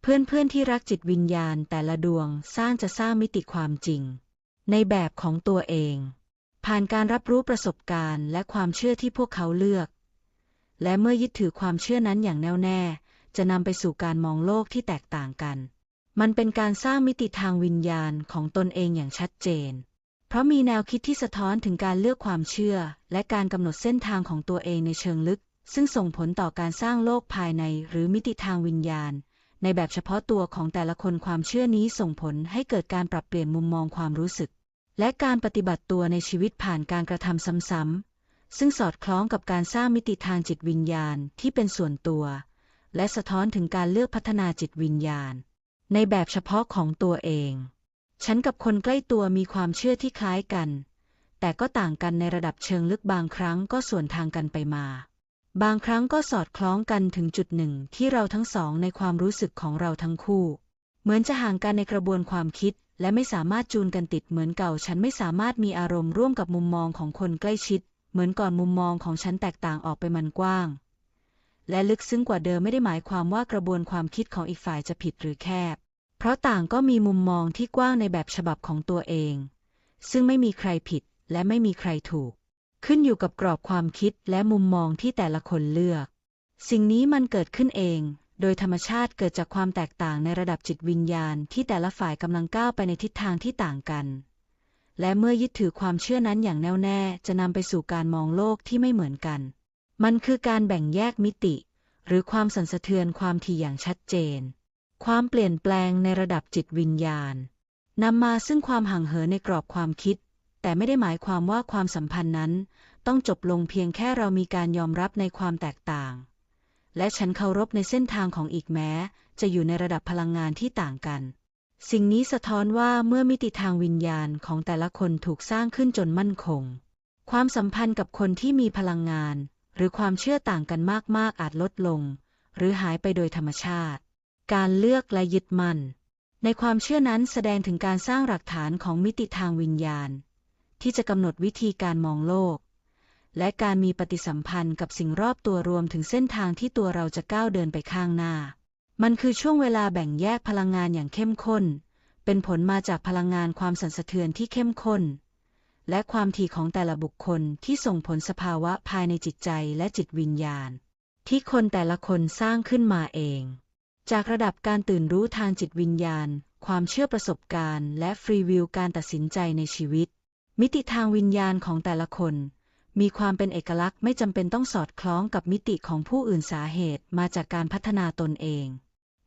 เพื่อนๆที่รักจิตวิญญาณแต่ละดวงสร้างจะสร้างมิติความจริง ในแบบของตัวเอง ผ่านการรับรู้ประสบการณ์ และความเชื่อที่พวกเขาเลือก และเมื่อยึดถือความเชื่อนั้นอย่างแน่วแน่ จะนำไปสู่การมองโลกที่แตกต่างกัน มันเป็นการสร้างมิติทางวิญญาณของตนเองอย่างชัดเจน เพราะมีแนวคิดที่สะท้อนถึงการเลือกความเชื่อ และการกำหนดเส้นทางของตัวเองในเชิงลึกซึ่งส่งผลต่อการสร้างโลกภายในหรือมิติทางวิญญาณ ในแบบเฉพาะตัวของแต่ละคนความเชื่อนี้ส่งผลให้เกิดการปรับเปลี่ยนมุมมองความรู้สึก และการปฏิบัติตัวในชีวิตผ่านการกระทำซ้ำๆซึ่งสอดคล้องกับการสร้างมิติทางจิตวิญญาณที่เป็นส่วนตัว และสะท้อนถึงการเลือกพัฒนาจิตวิญญาณ ในแบบเฉพาะของตัวเอง ฉันกับคนใกล้ตัวมีความเชื่อที่คล้ายกัน แต่ก็ต่างกันในระดับเชิงลึกบางครั้งก็ส่วนทางกันไปมา บางครั้งก็สอดคล้องกันถึงจุดหนึ่งที่เราทั้งสองในความรู้สึกของเราทั้งคู่ เหมือนจะห่างกันในกระบวนความคิด และไม่สามารถจูนกันติดเหมือนเก่า ฉันไม่สามารถมีอารมณ์ร่วมกับมุมมองของคนใกล้ชิด เหมือนก่อนมุมมองของฉันแตกต่างออกไปมันกว้าง และลึกซึ้งกว่าเดิมไม่ได้หมายความว่ากระบวนความคิดของอีกฝ่ายจะผิดหรือแคบ เพราะต่างก็มีมุมมองที่กว้างในแบบฉบับของตัวเอง ซึ่งไม่มีใครผิดและไม่มีใครถูก ขึ้นอยู่กับกรอบความคิดและมุมมองที่แต่ละคนเลือก สิ่งนี้มันเกิดขึ้นเอง โดยธรรมชาติเกิดจากความแตกต่างในระดับจิตวิญญาณที่แต่ละฝ่ายกำลังก้าวไปในทิศทางที่ต่างกัน และเมื่อยึดถือความเชื่อนั้นอย่างแน่วแน่จะนำไปสู่การมองโลกที่ไม่เหมือนกัน มันคือการแบ่งแยกมิติ หรือความสั่นสะเทือนความถี่อย่างชัดเจน ความเปลี่ยนแปลงในระดับจิตวิญญาณนำมาซึ่งความห่างเหินในกรอบความคิด แต่ไม่ได้หมายความว่าความสัมพันธ์นั้น ต้องจบลงเพียงแค่เรามีการยอมรับในความแตกต่าง และฉันเคารพในเส้นทางของอีกแม้ จะอยู่ในระดับพลังงานที่ต่างกัน สิ่งนี้สะท้อนว่าเมื่อมิติทางวิญญาณของแต่ละคนถูกสร้างขึ้นจนมั่นคง ความสัมพันธ์กับคนที่มีพลังงาน หรือความเชื่อต่างกันมากๆอาจลดลง หรือหายไปโดยธรรมชาติ การเลือกและยึดมั่นในความเชื่อนั้นแสดงถึงการสร้างหลักฐานของมิติทางวิญญาณ ที่จะกำหนดวิธีการมองโลก และการมีปฏิสัมพันธ์กับสิ่งรอบตัวรวมถึงเส้นทางที่ตัวเราจะก้าวเดินไปข้างหน้า มันคือช่วงเวลาแบ่งแยกพลังงานอย่างเข้มข้น เป็นผลมาจากพลังงานความสั่นสะเทือนที่เข้มข้น และความถี่ของแต่ละบุคคลที่ส่งผลสภาวะภายในจิตใจและจิตวิญญาณ ที่คนแต่ละคนสร้างขึ้นมาเอง จากระดับการตื่นรู้ทางจิตวิญญาณความเชื่อประสบการณ์ และฟรีวิวการตัดสินใจในชีวิต มิติทางวิญญาณของแต่ละคน มีความเป็นเอกลักษณ์ไม่จำเป็นต้องสอดคล้องกับมิติของผู้อื่นสาเหตุมาจากการพัฒนาตนเอง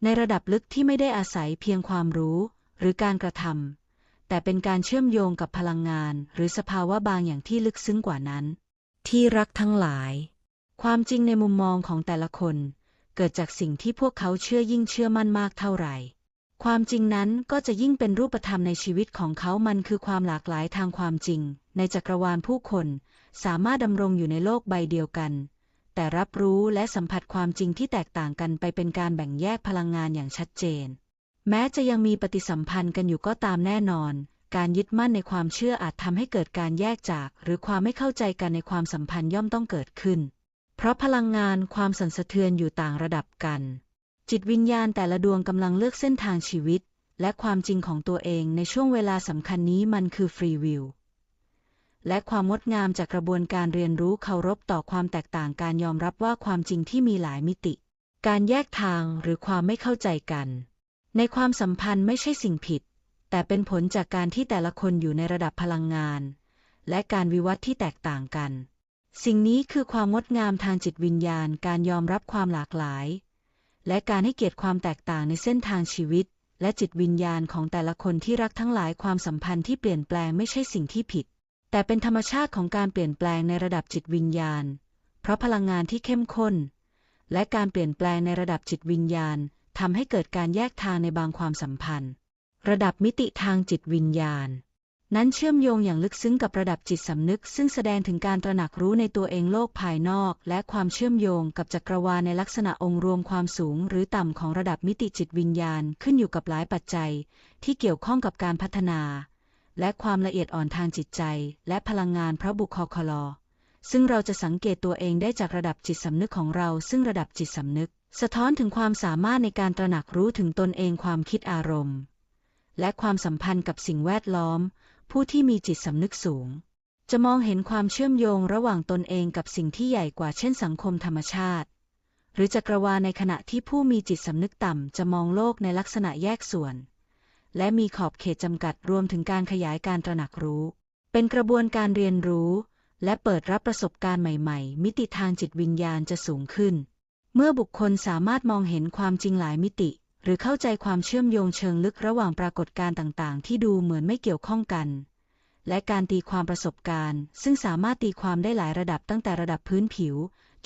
ในระดับลึกที่ไม่ได้อาศัยเพียงความรู้ หรือการกระทำแต่เป็นการเชื่อมโยงกับพลังงาน หรือสภาวะบางอย่างที่ลึกซึ้งกว่านั้น ที่รักทั้งหลาย ความจริงในมุมมองของแต่ละคน เกิดจากสิ่งที่พวกเขาเชื่อยิ่งเชื่อมั่นมากเท่าไหร่ ความจริงนั้นก็จะยิ่งเป็นรูปธรรมในชีวิตของเขามันคือความหลากหลายทางความจริง ในจักรวาลผู้คน สามารถดำรงอยู่ในโลกใบเดียวกัน แต่รับรู้และสัมผัสความจริงที่แตกต่างกันไปเป็นการแบ่งแยกพลังงานอย่างชัดเจน แม้จะยังมีปฏิสัมพันธ์กันอยู่ก็ตามแน่นอน การยึดมั่นในความเชื่ออาจทำให้เกิดการแยกจาก หรือความไม่เข้าใจกันในความสัมพันธ์ย่อมต้องเกิดขึ้น เพราะพลังงานความสั่นสะเทือนอยู่ต่างระดับกัน จิตวิญญาณแต่ละดวงกำลังเลือกเส้นทางชีวิต และความจริงของตัวเองในช่วงเวลาสำคัญนี้มันคือฟรีวิวและความงดงามจากกระบวนการเรียนรู้เคารพต่อความแตกต่างการยอมรับว่าความจริงที่มีหลายมิติ การแยกทางหรือความไม่เข้าใจกัน ในความสัมพันธ์ไม่ใช่สิ่งผิด แต่เป็นผลจากการที่แต่ละคนอยู่ในระดับพลังงาน และการวิวัฒน์ที่แตกต่างกัน สิ่งนี้คือความงดงามทางจิตวิญญาณการยอมรับความหลากหลาย และการให้เกียรติความแตกต่างในเส้นทางชีวิต และจิตวิญญาณของแต่ละคนที่รักทั้งหลายความสัมพันธ์ที่เปลี่ยนแปลงไม่ใช่สิ่งที่ผิด แต่เป็นธรรมชาติของการเปลี่ยนแปลงในระดับจิตวิญญาณ เพราะพลังงานที่เข้มข้น และการเปลี่ยนแปลงในระดับจิตวิญญาณทำให้เกิดการแยกทางในบางความสัมพันธ์ ระดับมิติทางจิตวิญญาณ นั้นเชื่อมโยงอย่างลึกซึ้งกับระดับจิตสำนึก ซึ่งแสดงถึงการตระหนักรู้ในตัวเองโลกภายนอก และความเชื่อมโยงกับจักรวาลในลักษณะองค์รวมความสูง หรือต่ำของระดับมิติจิตวิญญาณขึ้นอยู่กับหลายปัจจัย ที่เกี่ยวข้องกับการพัฒนา และความละเอียดอ่อนทางจิตใจ และพลังงานพระบุคคลซึ่งเราจะสังเกตตัวเองได้จากระดับจิตสำนึกของเรา ซึ่งระดับจิตสำนึก สะท้อนถึงความสามารถในการตระหนักรู้ถึงตนเองความคิดอารมณ์ และความสัมพันธ์กับสิ่งแวดล้อม ผู้ที่มีจิตสำนึกสูง จะมองเห็นความเชื่อมโยงระหว่างตนเองกับสิ่งที่ใหญ่กว่าเช่นสังคมธรรมชาติ หรือจักรวาลในขณะที่ผู้มีจิตสำนึกต่ำจะมองโลกในลักษณะแยกส่วน และมีขอบเขตจำกัดรวมถึงการขยายการตระหนักรู้ เป็นกระบวนการเรียนรู้ และเปิดรับประสบการณ์ใหม่ ๆ มิติทางจิตวิญญาณจะสูงขึ้น เมื่อบุคคลสามารถมองเห็นความจริงหลายมิติ หรือเข้าใจความเชื่อมโยงเชิงลึกระหว่างปรากฏการณ์ต่าง ๆ ที่ดูเหมือนไม่เกี่ยวข้องกัน และการตีความประสบการณ์ ซึ่งสามารถตีความได้หลายระดับตั้งแต่ระดับพื้นผิว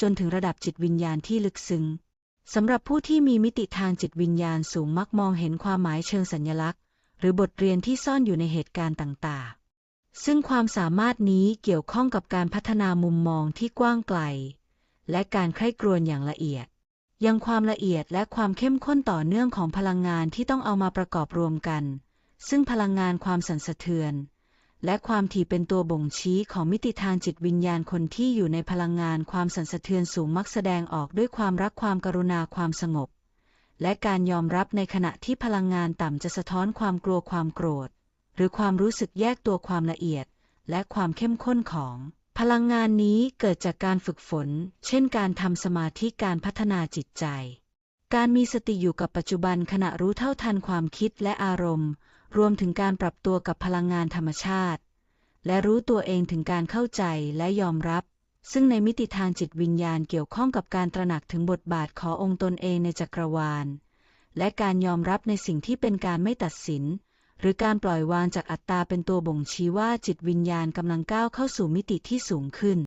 จนถึงระดับจิตวิญญาณที่ลึกซึ้งสำหรับผู้ที่มีมิติทางจิตวิญญาณสูงมักมองเห็นความหมายเชิงสัญลักษณ์ หรือบทเรียนที่ซ่อนอยู่ในเหตุการณ์ต่าง ๆ ซึ่งความสามารถนี้เกี่ยวข้องกับการพัฒนามุมมองที่กว้างไกล และการใคร่ครวญอย่างละเอียด ยังความละเอียดและความเข้มข้นต่อเนื่องของพลังงานที่ต้องเอามาประกอบรวมกัน ซึ่งพลังงานความสั่นสะเทือน และความถี่เป็นตัวบ่งชี้ของมิติทางจิตวิญญาณคนที่อยู่ในพลังงานความสั่นสะเทือนสูงมักแสดงออกด้วยความรักความกรุณาความสงบ และการยอมรับในขณะที่พลังงานต่ำจะสะท้อนความกลัวความโกรธ หรือความรู้สึกแยกตัวความละเอียด และความเข้มข้นของ พลังงานนี้เกิดจากการฝึกฝน เช่นการทำสมาธิการพัฒนาจิตใจ การมีสติอยู่กับปัจจุบันขณะรู้เท่าทันความคิดและอารมณ์ รวมถึงการปรับตัวกับพลังงานธรรมชาติ และรู้ตัวเองถึงการเข้าใจและยอมรับ ซึ่งในมิติทางจิตวิญญาณเกี่ยวข้องกับการตระหนักถึงบทบาทขององค์ตนเองในจักรวาล และการยอมรับในสิ่งที่เป็นการไม่ตัดสิน หรือการปล่อยวางจากอัตตาเป็นตัวบ่งชี้ว่าจิตวิญญาณกำลังก้าวเข้าสู่มิติที่สูงขึ้น